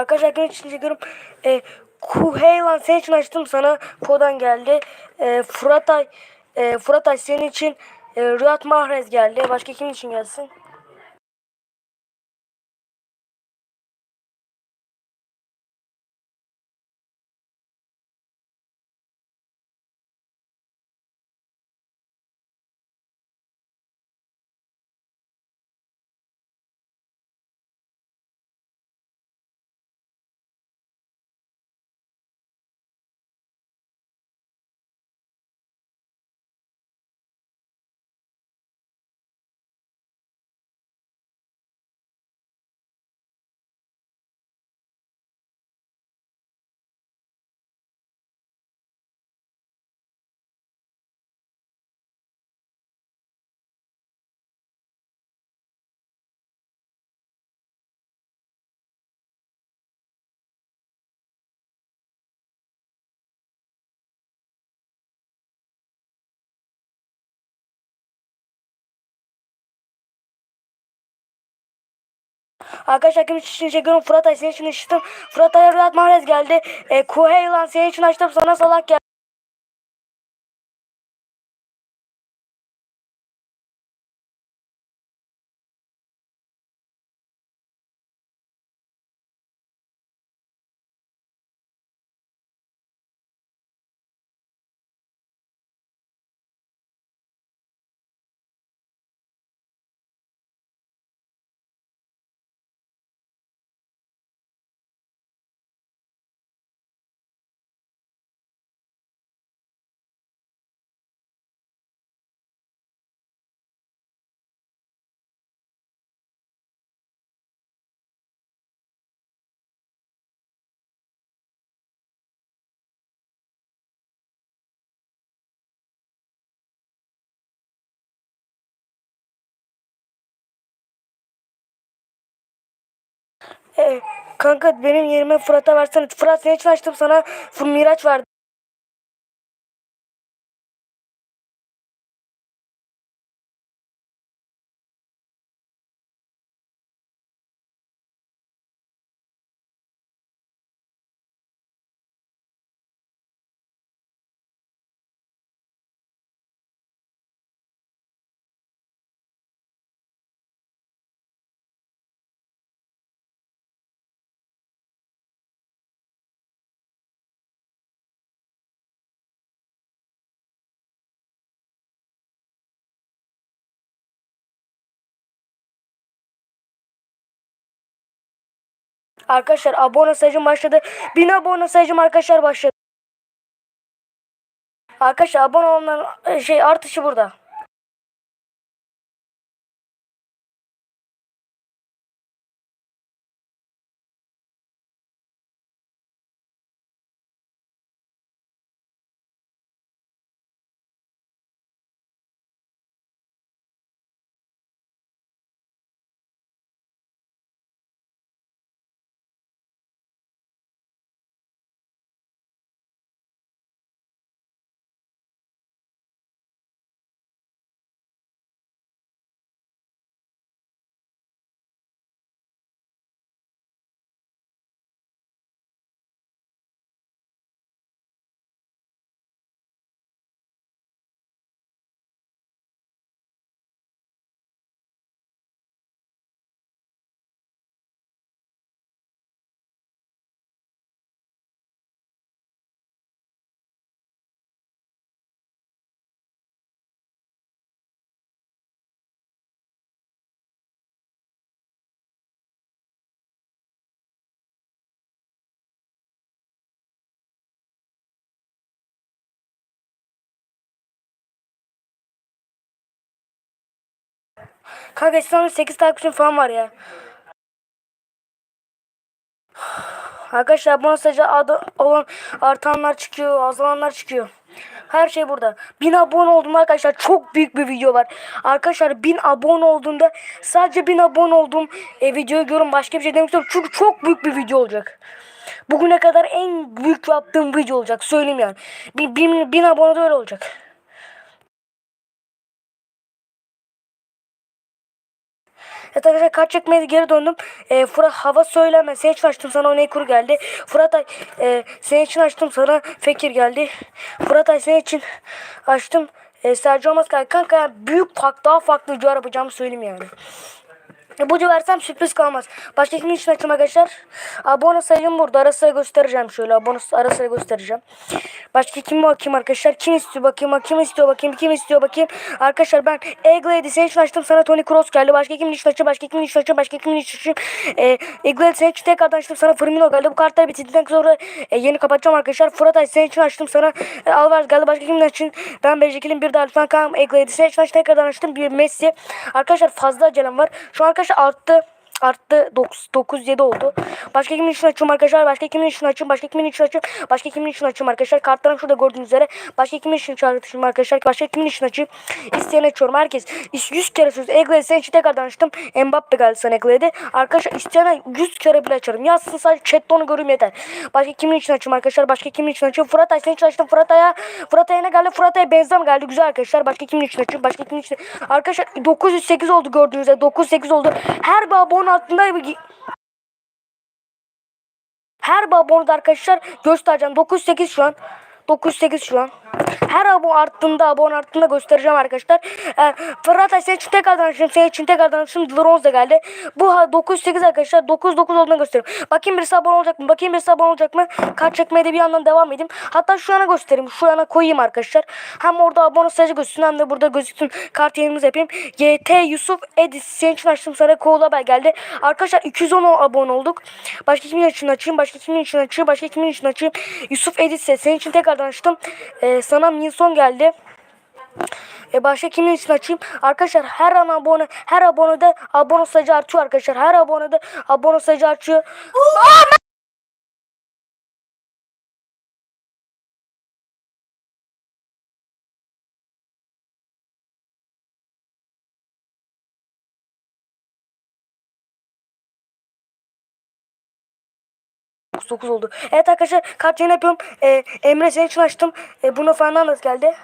Arkadaşlar için çekiyorum. E, Kuheylan senin için açtım sana. Kodan geldi. E, Fıratay e, Fıratay senin için e, Riyad Mahrez geldi. Başka kim için gelsin? Arkadaşlar kim için çekiyorum. Fıratay senin için açtım. Fıratay Riyad Mahrez geldi. E, Kuheylan senin için açtım. Sana salak geldi. Kanka benim yerime Fırat'a versene. Fırat için açtım sana. Miraç verdi. Arkadaşlar abone sayıcım başladı. 1000 abone sayıcım arkadaşlar başladı. Arkadaşlar abone olanların e, şey artışı burada. Kanka İslam'ın 8 takipçim falan var ya. Arkadaşlar abone sayıcı adı olan artanlar çıkıyor, azalanlar çıkıyor. Her şey burada. 1000 abone olduğumda arkadaşlar çok büyük bir video var. Arkadaşlar 1000 abone olduğumda sadece 1000 abone olduğum e, videoyu görün başka bir şey demek istiyorum. Çünkü çok büyük bir video olacak. Bugüne kadar en büyük yaptığım video olacak. Söyleyeyim yani. 1000 bin, bin abone de öyle olacak. Evet arkadaşlar kart çekmeye geri döndüm. E, Fırat hava söyleme. Senin için açtım sana Oney Kuru geldi. Fırat Ay e, senin için açtım sana Fekir geldi. Fırat Ay senin için açtım. E, Sergio Mas. Kanka yani büyük fark daha farklı video yapacağımı söyleyeyim yani. E, Bucu versem sürpriz kalmaz. Başka kimin için açayım arkadaşlar? Abone sayım burada. Ara sıra göstereceğim şöyle. Abone ara göstereceğim. Başka kim bakayım arkadaşlar? Kim istiyor bakayım? Kim istiyor bakayım? Kim istiyor bakayım? Arkadaşlar ben senin için açtım. Sana Tony Cross geldi. Başka kimin için açayım? Başka kimin için açayım? Başka kimin için açayım? E, için tekrardan açtım. Sana Firmino geldi. Bu kartları bitirdikten sonra e, yeni kapatacağım arkadaşlar. Fırat Ay için açtım. Sana e, Alvarez geldi. Başka kimin için? Ben Bejikil'in bir daha lütfen Kaan Eagle'di senin için açtım. Tekrardan açtım. Bir Messi. Arkadaşlar fazla acelem var. Şu arkadaşlar arttı arttı 9 9 7 oldu. Başka kimin için açıyorum arkadaşlar? Başka kimin için açıyorum? Başka kimin için açıyorum? Başka kimin için açıyorum arkadaşlar? Kartlarım şurada gördüğünüz üzere. Başka kimin için açıyorum arkadaşlar? Başka kimin için açayım? İsteyen açıyorum. Herkes 100 kere söz. Egle'de sen için tekrardan açtım. Mbappe geldi sana. Arkadaşlar isteyene 100 kere bile açarım. Yazsın sadece chatte onu göreyim yeter. Başka kimin için açıyorum arkadaşlar? Başka kimin için açıyorum? Fırat Ay senin için açtım. Fırat Ay'a Fırat Ay'a ne geldi? Fırat Ay'a benzem geldi. Güzel arkadaşlar. Başka kimin için açıyorum? Başka kimin için? Arkadaşlar 908 oldu gördüğünüz üzere. 908 oldu. Her bir abone altında her bir abonede arkadaşlar göstereceğim. 908 şu an. 908 şu an. Her abone arttığında abone arttığında göstereceğim arkadaşlar. Ee, Fırat Ay senin için tekrardan açayım. Senin için tekrardan açayım. Bronze da geldi. Bu ha 908 arkadaşlar. 99 olduğunu göstereyim. Bakayım birisi abone olacak mı? Bakayım birisi abone olacak mı? Kart çekmeye de bir yandan devam edeyim. Hatta şu yana göstereyim. Şu yana koyayım arkadaşlar. Hem orada abone sayıcı gözüksün hem de burada gözüksün. Kart yayınımızı yapayım. YT Yusuf Edis senin için açtım. Sana Koğul haber geldi. Arkadaşlar 210 abone olduk. Başka kimin için açayım? Başka kimin için açayım? Başka kimin için açayım? Yusuf Edis senin için tekrardan açtım. Ee, sana Minson geldi. E başka kimin için açayım? Arkadaşlar her an abone her abonede abone sayıcı artıyor arkadaşlar. Her abonede abone sayıcı artıyor. Aa, ben- 9 oldu. Evet arkadaşlar kart yayını yapıyorum. E, Emre senin için açtım. E, Bruno Fernandes geldi.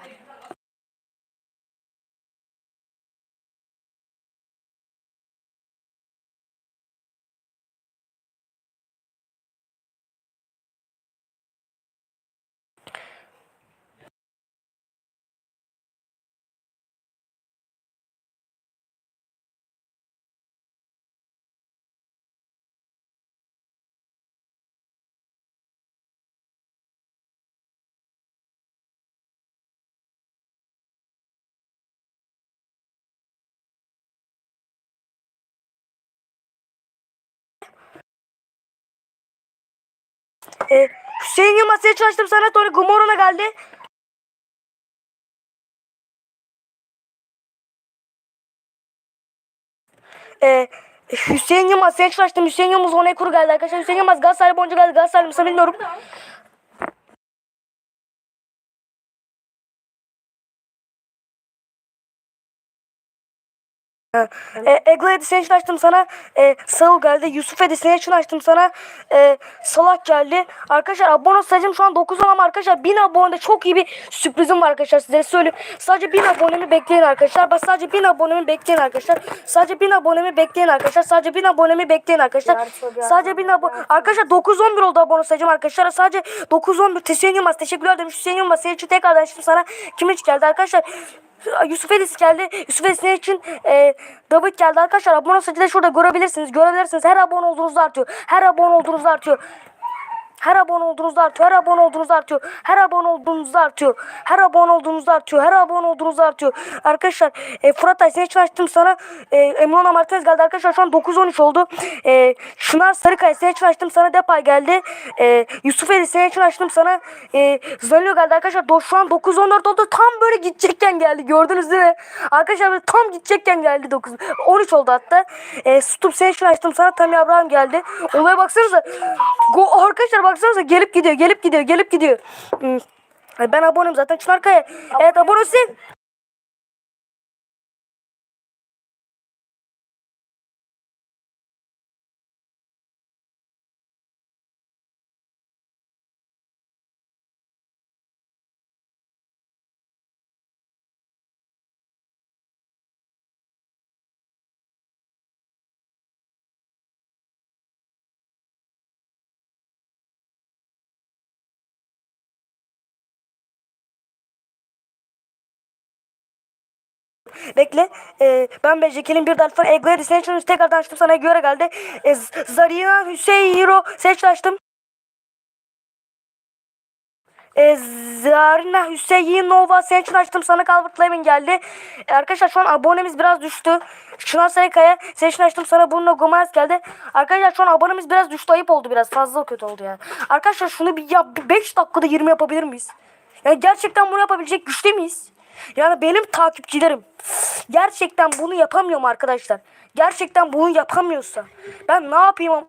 E, Hüseyin Yılmaz senin için açtım sana. Tony Gumorona geldi. E, Hüseyin Yılmaz açtım. Hüseyin Yılmaz ona kuru geldi arkadaşlar. Hüseyin Yılmaz Galatasaray boncu geldi. Galatasaray mısın bilmiyorum. E, Egla Edis'ini için açtım sana. E, Saul geldi. Yusuf için açtım sana. E, Salah geldi. Arkadaşlar abone sayacağım şu an 9 ama arkadaşlar 1000 abonede çok iyi bir sürprizim var arkadaşlar size söyleyeyim. Sadece 1000 abonemi bekleyin arkadaşlar. Bak sadece 1000 abonemi bekleyin arkadaşlar. Sadece 1000 abonemi bekleyin arkadaşlar. Sadece 1000 abonemi bekleyin arkadaşlar. Sadece 1000 abone. Arkadaşlar 911 oldu abone sayacağım arkadaşlar. Sadece 911 Hüseyin Yılmaz teşekkürler demiş. Hüseyin Yılmaz senin için tekrardan açtım sana. Kim için geldi arkadaşlar? Yusuf Edis geldi. Yusuf Edis için e, David geldi arkadaşlar. Abone da şurada görebilirsiniz. Görebilirsiniz. Her abone olduğunuzda artıyor. Her abone olduğunuzda artıyor. Her abone olduğunuzda artıyor. Her abone olduğunuzda artıyor. Her abone olduğunuzda artıyor. Her abone olduğunuzda artıyor. Her abone olduğunuzda artıyor. Arkadaşlar e, Fırat Ay senin için açtım sana. E, Emrona Martinez geldi arkadaşlar. Şu an 9-13 oldu. E, Şınar Sarıkaya için açtım sana. Depay geldi. E, Yusuf Eli için açtım sana. E, Zanilo geldi arkadaşlar. Do, şu an 9-14 oldu. Tam böyle gidecekken geldi. Gördünüz değil mi? Arkadaşlar tam gidecekken geldi 9. 13 oldu hatta. E, Stup için açtım sana. Tami Abraham geldi. Olaya baksanıza. Go, arkadaşlar baksanıza gelip gidiyor. Gelip gidiyor. Gelip gidiyor. Hmm. Ben abonem zaten Çınar Kaya. Evet abonesin. Bekle. E, ben Becekel'in bir dalfa senin için tekrardan açtım sana göre geldi. E, Z- Zarina Hüseyin Hiro seç açtım. E, Zarina Hüseyinova için açtım sana Calvert Levin geldi. E, arkadaşlar şu an abonemiz biraz düştü. Çınar Sarıkaya için açtım sana Bruno Gomez geldi. Arkadaşlar şu an abonemiz biraz düştü ayıp oldu biraz fazla kötü oldu ya. Arkadaşlar şunu bir ya 5 dakikada 20 yapabilir miyiz? Yani gerçekten bunu yapabilecek güçte miyiz? Yani benim takipçilerim gerçekten bunu yapamıyorum arkadaşlar. Gerçekten bunu yapamıyorsa ben ne yapayım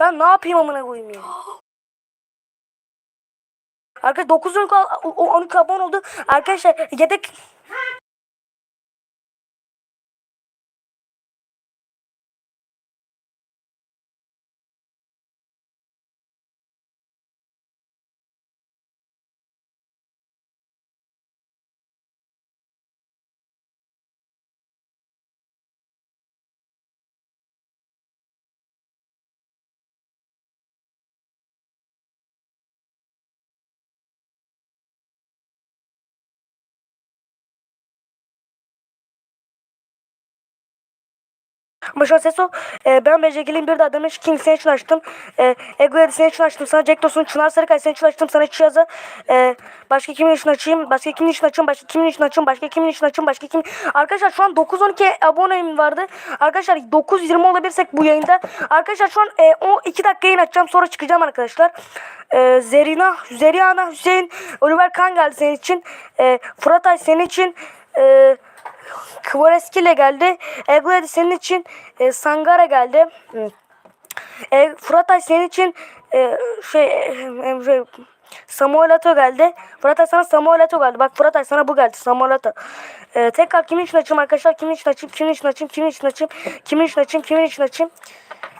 ben ne yapayım amına koyayım ya. Arkadaşlar 9 12, 12 abone oldu. Arkadaşlar yedek Başa Seso, e, ben Becekil'in bir daha demiş King senin için açtım. E, Ego'ya senin için açtım. Sana Jack Dawson, Çınar Sarıkay senin için açtım. Sana Çiyaz'a. E, başka kimin için açayım? Başka kimin için açayım? Başka kimin için açayım? Başka kimin için açayım? Başka kim? Arkadaşlar şu an 9-12 abonem vardı. Arkadaşlar 9-20 olabilirsek bu yayında. Arkadaşlar şu an e, o 2 dakika yayın açacağım. Sonra çıkacağım arkadaşlar. E, Zerina, Zeriana Hüseyin, Oliver Kan geldi senin için. E, Fırat Ay senin için. E, Kvareski ile geldi. Egoya senin için e, Sangara geldi. E, Fıratay senin için e, şey, e, şey Samuel Ato geldi. Fıratay sana Samuel Ato geldi. Bak Fıratay sana bu geldi. Samuel Ato. E, tekrar kimin için açayım arkadaşlar? Kimin için açayım? Kimin için açayım? Kimin için açayım? Kimin için açayım? Kimin için açayım?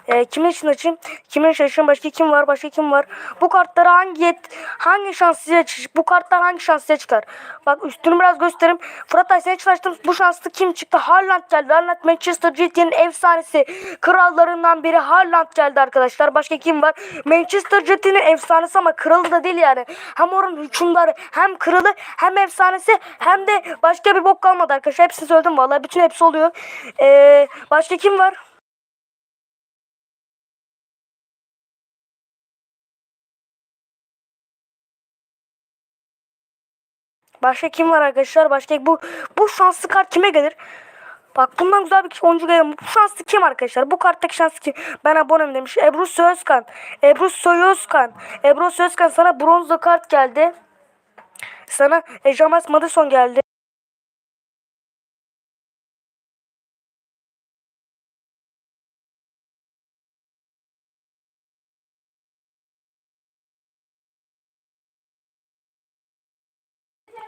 E, kimin için açayım? Kimin için açayım? Başka kim var? Başka kim var? Bu kartları hangi yet, hangi şans size Bu kartlar hangi şans size çıkar? Bak üstünü biraz göstereyim. Fırat Ay senin için açtım. Bu şanslı kim çıktı? Haaland geldi. Haaland Manchester City'nin efsanesi. Krallarından biri Haaland geldi arkadaşlar. Başka kim var? Manchester City'nin efsanesi ama kralı da değil yani. Hem oranın hükümdarı hem kralı hem efsanesi hem de başka bir bok kalmadı arkadaşlar. Hepsini söyledim vallahi. Bütün hepsi oluyor. Ee, başka kim var? Başka kim var arkadaşlar? Başka bu bu şanslı kart kime gelir? Bak bundan güzel bir oyuncu gelir. Bu şanslı kim arkadaşlar? Bu karttaki şanslı kim? Ben abonem demiş. Ebru Sözkan. Ebru Soyozkan. Ebru Sözkan sana bronzlu kart geldi. Sana e, James Madison geldi.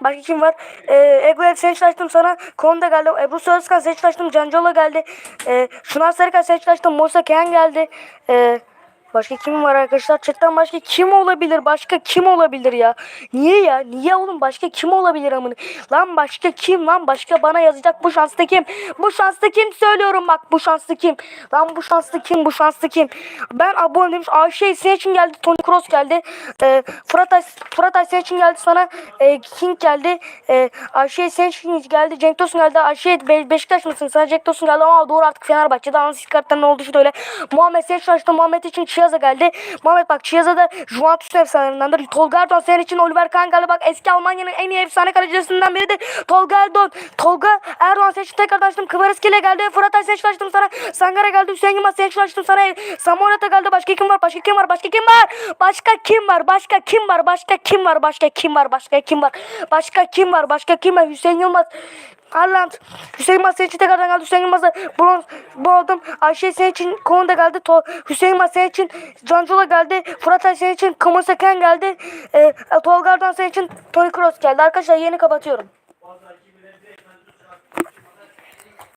Başka kim var? Ee, Ego'ya seç açtım sana. Konda geldi. Ebru Sözkan seç açtım. Cancolo geldi. Ee, Şunar Sarıkan seç açtım. Musa Ken geldi. Ee, başka kim var arkadaşlar? Chatten başka kim olabilir? Başka kim olabilir ya? Niye ya? Niye oğlum? Başka kim olabilir amını? Lan başka kim lan? Başka bana yazacak bu şanslı kim? Bu şanslı kim söylüyorum bak. Bu şanslı kim? Lan bu şanslı kim? Bu şanslı kim? Ben abone demiş. Ayşe senin için geldi. Tony Cross geldi. Ee, Fırat Ay, Fırat Ay senin için geldi sana. E, King geldi. E, Ayşe senin için geldi. Cenk Tosun geldi. Ayşe Be Beşiktaş mısın? Sana Cenk Tosun geldi ama doğru artık Fenerbahçe'de. Anasız kartların ne oldu şu öyle. Muhammed senin için açtı. Muhammed için Chiaza geldi. Muhammed bak Chiaza da Juventus'un efsanelerindendir. Tolga Erdoğan senin için Oliver Kahn geldi. Bak eski Almanya'nın en iyi efsane kalecilerinden biridir. Tolga Erdoğan. Tolga Erdoğan senin için tekrardan açtım. Kıvırıski ile geldi. Fırat Ay senin açtım sana. Sangara geldi. Hüseyin Yılmaz senin açtım sana. Samuel Ata geldi. Başka kim var? Başka kim var? Başka kim var? Başka kim var? Başka kim var? Başka kim var? Başka kim var? Başka kim var? Başka kim var? Başka kim var? Hüseyin Yılmaz. Haaland. Hüseyin senin için tekrardan geldi. Hüseyin Yılmaz'a bronz bu aldım. Ayşe senin için Konda geldi. To Hüseyin senin için Cancola geldi. Fırat Ay senin için Kamusaken geldi. Ee, Tolga Erdoğan için Tony Kroos geldi. Arkadaşlar yeni kapatıyorum.